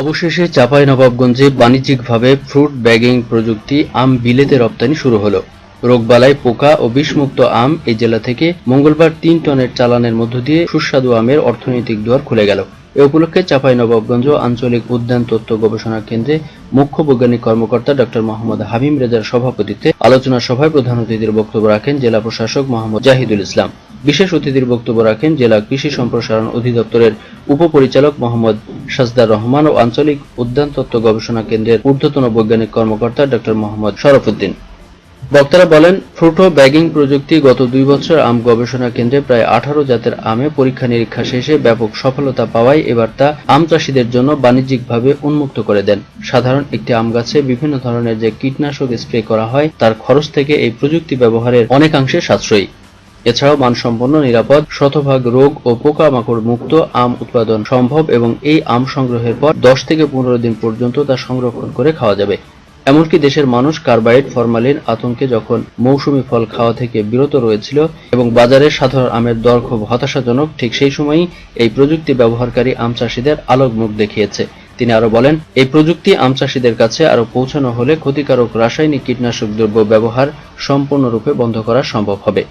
অবশেষে চাঁপাইনবাবগঞ্জে বাণিজ্যিকভাবে fruit bagging প্রযুক্তি আম বিলেতে রপ্তানি শুরু হলো। রোগবালাই পোকা ও বিষমুক্ত আম এই জেলা থেকে মঙ্গলবার তিন টনের চালানের মধ্য দিয়ে সুস্বাদু আমের অর্থনৈতিক দুয়ার খুলে গেল। এ উপলক্ষে চাঁপাইনবাবগঞ্জ আঞ্চলিক উদ্যান তত্ত্ব গবেষণা কেন্দ্রে মুখ্য বৈজ্ঞানিক কর্মকর্তা ডক্টর মোহাম্মদ হাবিম রেজার সভাপতিত্বে আলোচনা সভায় প্রধান অতিথির বক্তব্য রাখেন জেলা প্রশাসক মোহাম্মদ জাহিদুল ইসলাম। বিশেষ অতিথির বক্তব্য রাখেন জেলা কৃষি সম্প্রসারণ অধিদপ্তরের উপপরিচালক মোহাম্মদ সাজদার রহমান ও আঞ্চলিক উদ্যান তত্ত্ব গবেষণা কেন্দ্রের ঊর্ধ্বতন বৈজ্ঞানিক কর্মকর্তা ডক্টর মোহাম্মদ শরফুদ্দিন। বক্তারা বলেন, ফ্রুটো ব্যাগিং প্রযুক্তি গত দুই বছর আম গবেষণা কেন্দ্রে প্রায় আঠারো জাতের আমে পরীক্ষা নিরীক্ষা শেষে ব্যাপক সফলতা পাওয়ায় এবার তা আম চাষিদের জন্য বাণিজ্যিকভাবে উন্মুক্ত করে দেন। সাধারণ একটি আম গাছে বিভিন্ন ধরনের যে কীটনাশক স্প্রে করা হয়, তার খরচ থেকে এই প্রযুক্তি ব্যবহারের অনেকাংশে সাশ্রয়ী। এছাড়াও মানসম্পন্ন, নিরাপদ, শতভাগ রোগ ও পোকামাকড় মুক্ত আম উৎপাদন সম্ভব এবং এই আম সংগ্রহের পর দশ থেকে পনেরো দিন পর্যন্ত তা সংরক্ষণ করে খাওয়া যাবে। এমনকি দেশের মানুষ কার্বাইড, ফরমালিন আতঙ্কে যখন মৌসুমি ফল খাওয়া থেকে বিরত রয়েছিল এবং বাজারে সাধারণ আমের দর খুব হতাশাজনক, ঠিক সেই সময়ই এই প্রযুক্তি ব্যবহারকারী আম চাষিদের আলোক মুখ দেখিয়েছে। তিনি আরও বলেন, এই প্রযুক্তি আম চাষিদের কাছে আরও পৌঁছানো হলে ক্ষতিকারক রাসায়নিক কীটনাশক দ্রব্য ব্যবহার সম্পূর্ণরূপে বন্ধ করা সম্ভব হবে।